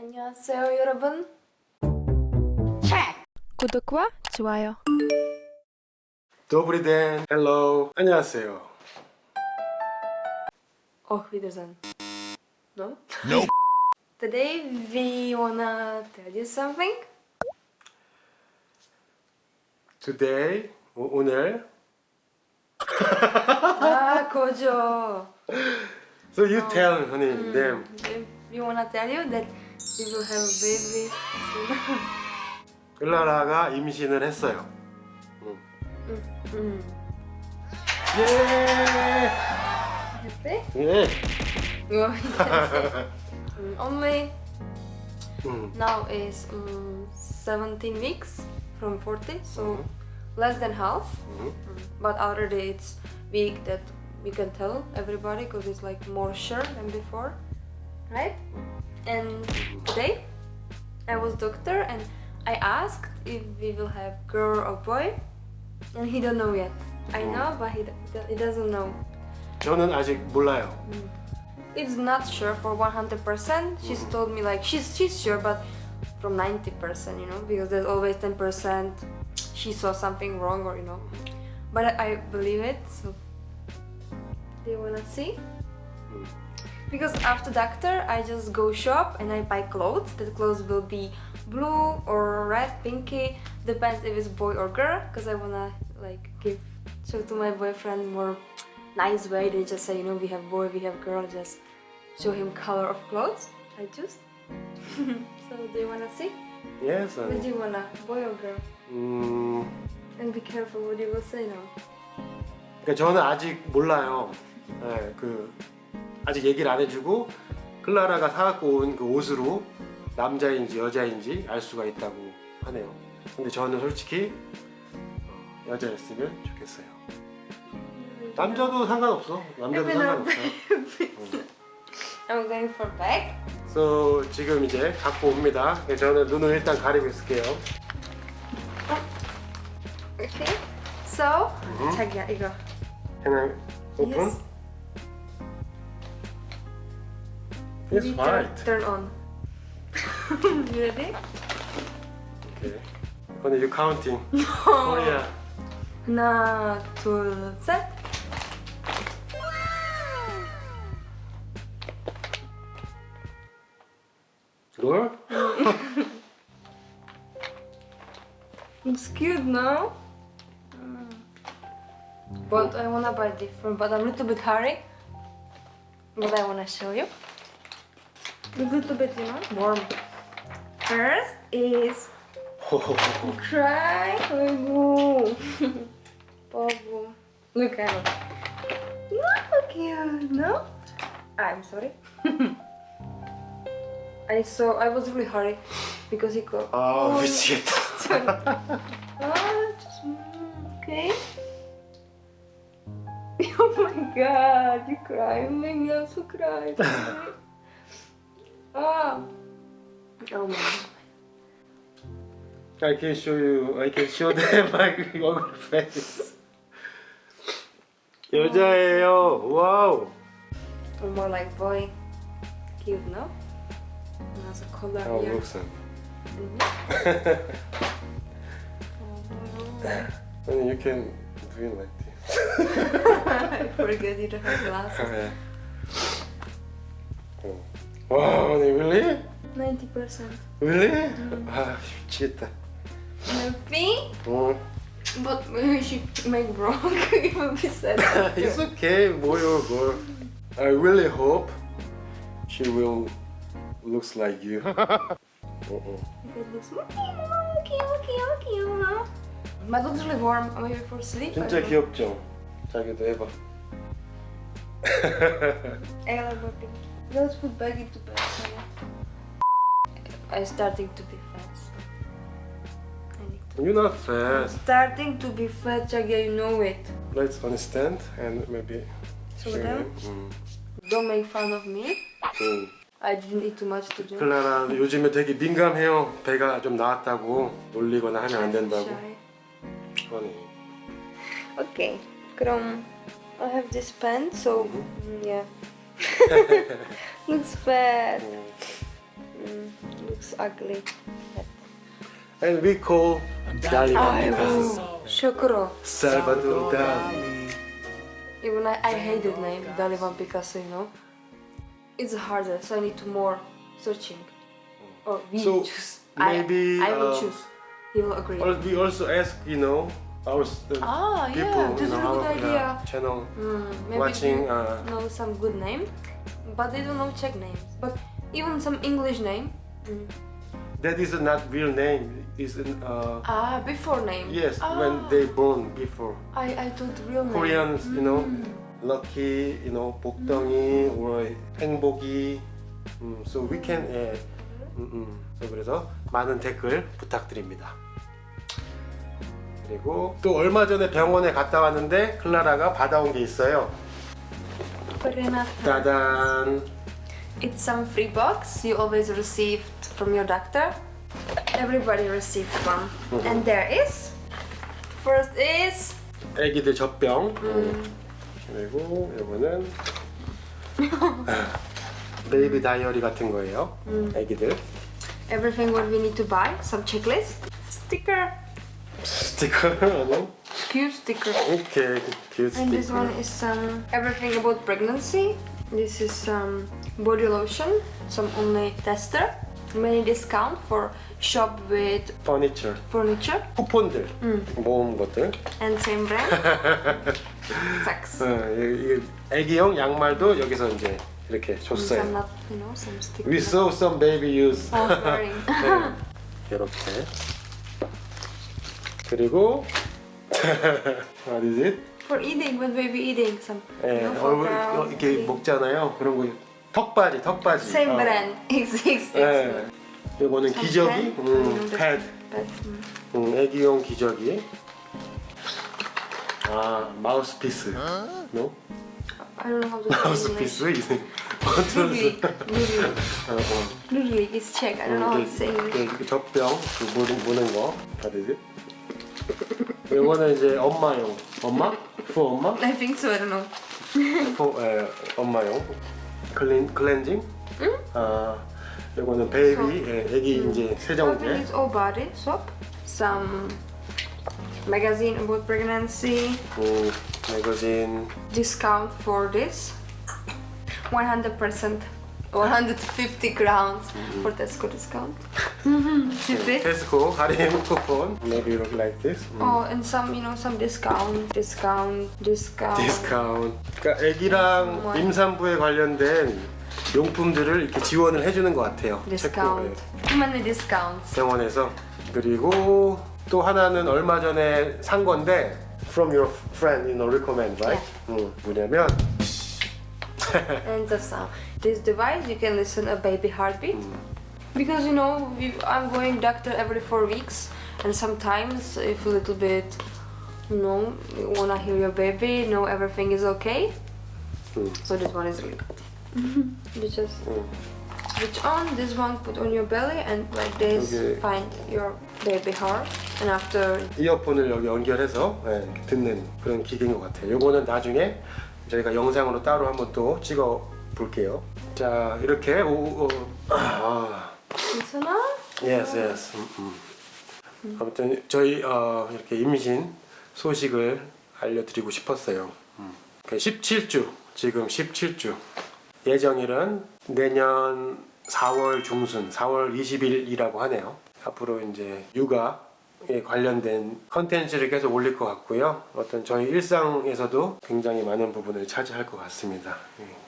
안녕하세요, 여러분. 구독과 좋아요. Dobry den. Hello. 안녕하세요. Oh, wiedersehen. No? No. Today we wanna tell you something. Today 오, 오늘 ah, Kojo. So you tell honey them. We wanna tell you that we will have a baby soon. 클라라가 임신을 했어요. mm. 예. Happy? 예. No, he can say. Mm, Only 음. now is um, 17 weeks from 40, so less than half. 음. But already it's week that we can tell everybody because it's like more sure than before, right? And today I was doctor and I asked if we will have girl or boy, and he don't know yet. I know, but he, do- he doesn't know. 저는 아직 몰라요. It's not sure for 100%. She's told me like she's she's sure, but from 90%, you know, because there's always 10% she saw something wrong or you know. But I, I believe it. So do you wanna see? 음. Because after doctor, I just go shop and I buy clothes. The clothes will be blue or red, pinky, depends if it's boy or girl. Because I wanna like give show to my boyfriend more nice way. They just say, you know, we have boy, we have girl. Just show him color of clothes. I choose. so do you wanna see? Yes. What honey. do you wanna, boy or girl? 음. And be careful what you will say now. 그러니까 저는 아직 몰라요. 예, 그 아직 얘기를 안 해주고 클라라가 사갖고 온 그 옷으로 남자인지 여자인지 알 수가 있다고 하네요. 근데 저는 솔직히 어, 여자였으면 좋겠어요. 남자도 상관없어. 남자도 know- 상관없어요. I'm going for bag. 그래서 지금 이제 갖고 옵니다. 그래서 저는 눈을 일단 가리고 있을게요. Okay. So, 자기야 이거. Can I open? Yes. It's We white. Turn, turn on. you ready? Okay. When you counting? Korea. 하나, 둘, 셋. Girl? Looks cute, no? But I wanna buy different. But I'm a little bit hurry. But I wanna show you. The good to bet, you know? Warm. First is... Cry, Pogo. Pogo. Look at him. so cute, no? I'm sorry. I saw, I was really hurried because he got... Oh, oh shit. okay. Oh my god, you cry. Oh I'm so crying. ah. Oh my. I can show you. I can show them my 얼굴 face. 여자예요. 와우. Or more like boy. Cute, no? And has a collar 어, here. 룩슨. Oh, 아니, you can do it like this. I forget you don't have glasses. 네. 어. 와, 아니, really? 90%. Really? 아, 미치겠다. Happy? 어. But maybe she make wrong. it will be sad. It's okay, 뭐요, 뭘. I really hope she will looks like you. 어, 어. It looks okay, okay, okay, okay. But looks really warm. Maybe for sleep. I 진짜 don't know. 귀엽죠? 자기도 해봐. I like what Let's put back into bed. I'm starting to be fat. I need to. You're not fast. Starting to be fat, Jagia, you know it. Let's understand and maybe. So then, 음. don't make fun of me. 음. I didn't eat too much today. 클라라 요즘에 되게 민감해요. 배가 좀 나왔다고 놀리거나 하면 안 된다고. Shy. 아니. Okay. 그럼 I have this pen, so mm, yeah. Looks bad. 음. Mm. ugly. And we call Dali Picasso. Shokuro. Salvador Dali. Even I, I hate that name, Dali Van Picasso, you know. It's harder, so I need to more searching. Or we So, choose. maybe, I, I will um, choose. He will agree. Or we also ask, you know, our s- the Ah, people, yeah, you that's know, a good our, idea. yeah, channel Mm, maybe watching. they Uh, know some good name, but they don't know Czech names. But even some English name. Mm. that is not real name. Is an, uh, Ah, before name. yes, ah, when they born before. I I thought real name. Koreans, you know, Mm. lucky, you know, 복덩이 or 행복이. 음, so we can add. 음, 음. So 그래서 많은 댓글 부탁드립니다. 그리고 또 얼마 전에 병원에 갔다 왔는데 클라라가 받아온 게 있어요. Renata. 따단. It's some free box you always received from your doctor. Everybody received one. And there is. First is. 애기들 젖병. Mm. 그리고 이거는 베이비 다이어리 같은 거예요. 애기들 Everything what we need to buy. Some checklist. Sticker. 스티커 하나. Cute sticker. 오케이 큐 And this 스티커. one is some everything about pregnancy. This is some body lotion, some only tester, many discount for shop with 퍼니처. furniture 쿠폰들 음. 모은 것들. and same brand. Saks. 어, 이- 이 애기용 양말도 여기서 이제 이렇게 Some 줬어요. not, you know, some sticker. We saw some baby use. Oh, wearing. 네, 이렇게. 그리고 what is it? for eating, when baby eating, some. 예, you know, for 얼굴 girl 이렇게 eating. 먹잖아요. 그런 거 턱바지, 턱바지. Same 어. brand. XX. 예. 이거는 Some 기저귀, pen. 음, Mm, 패드, But, mm. 음, 애기용 기저귀. 아, 마우스피스. No? I don't know how to say 마우스피스? English. 이제 Ludwig. Ludwig. 어, 어. Ludwig is Czech. I don't know how to say English. 이렇게 젖병 그 무는, 무는 거 받으지? 이거는 이제 엄마용 엄마? fu 엄마? I think so. I don't know. fu 에, 엄마용 클린 클렌징? 아 이거는 베이비 예, 애기 이제 Something 세정제 is all body soap. Some magazine about pregnancy. 음, 매거진 Discount for this. 100%. 150 crowns for Tesco discount. 테스코 할인 쿠폰 maybe look like this 음. Oh, and some, you know, some discount, discount, discount. 디스카운트 그러니까 애기랑 정말. 임산부에 관련된 용품들을 이렇게 지원을 해주는 것 같아요 Discount. 예. Too many discounts. 병원에서 그리고 또 하나는 얼마 전에 산 건데 from your friend you know recommend right? 음, 뭐냐면 and the sound. This device you can listen a baby heartbeat because you know we, I'm going doctor every four weeks and sometimes if a little bit you know you wanna hear your baby know everything is okay Mm. so this one is really good you just 음, switch on this one put on your belly and like this Okay. find your baby heart and after 이어폰을 여기 연결해서 예, 이렇게 듣는 그런 기계인 것 같아요 이거는 나중에 저희가 영상으로 따로 한번 또 찍어 볼게요 자 이렇게 오, 오, 아, up Yes, yes. 음, 음. 아무튼 저희 어, 이렇게 임신 소식을 알려드리고 싶었어요. 음. 17주 지금 17주 예정일은 내년 4월 중순 4월 20일이라고 하네요. 앞으로 이제 육아에 관련된 컨텐츠를 계속 올릴 것 같고요. 어떤 저희 일상에서도 굉장히 많은 부분을 차지할 것 같습니다. 예.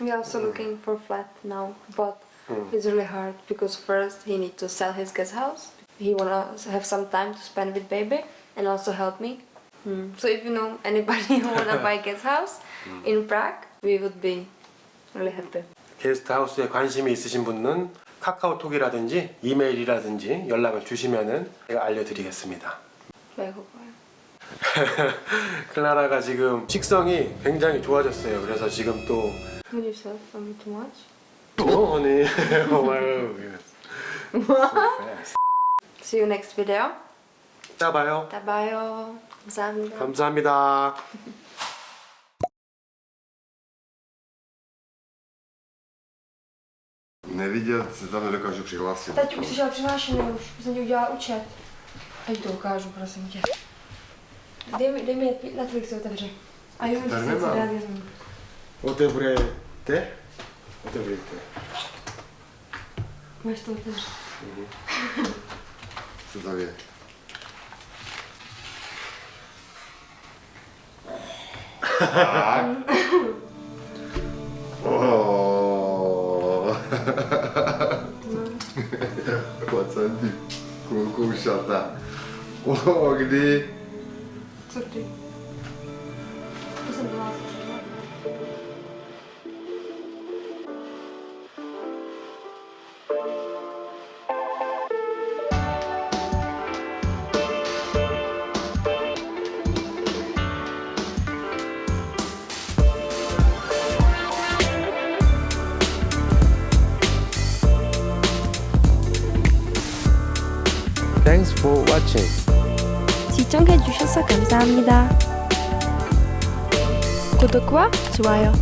we're also looking for flat now but 음. It's really hard because first he need to sell his guest house. He wanna have some time to spend with baby and also help me. Hmm. So if you know anybody who wanna buy guest house in Prague, we would be really happy. 게스트하우스에 관심이 있으신 분은 카카오톡이라든지 이메일이라든지 연락을 주시면은 제가 알려드리겠습니다. 배고파요. 클라라가 지금 식성이 굉장히 좋아졌어요. 그래서 지금 또 Would you say from too much? 어, 언니, 와우, so fast. See you next video. 이따 봐요. 이따 봐요. 감사합니다. 감사합니다. Neviděl, se tam nedokážu přihlásit. Teď už jsi ale přihlášený, už jsem ti udělala účet. Teď to ukážu, prosím tě. Dej mi, dej mi Netflix otevři. A jo, že se realizmu. Otevřete? Otevřete. Máš to otevřít. Co tam je? Tak. Oh. What's up, dude? Cool. Oh, dude. Thanks for watching. 시청해주셔서 감사합니다. 구독과 좋아요.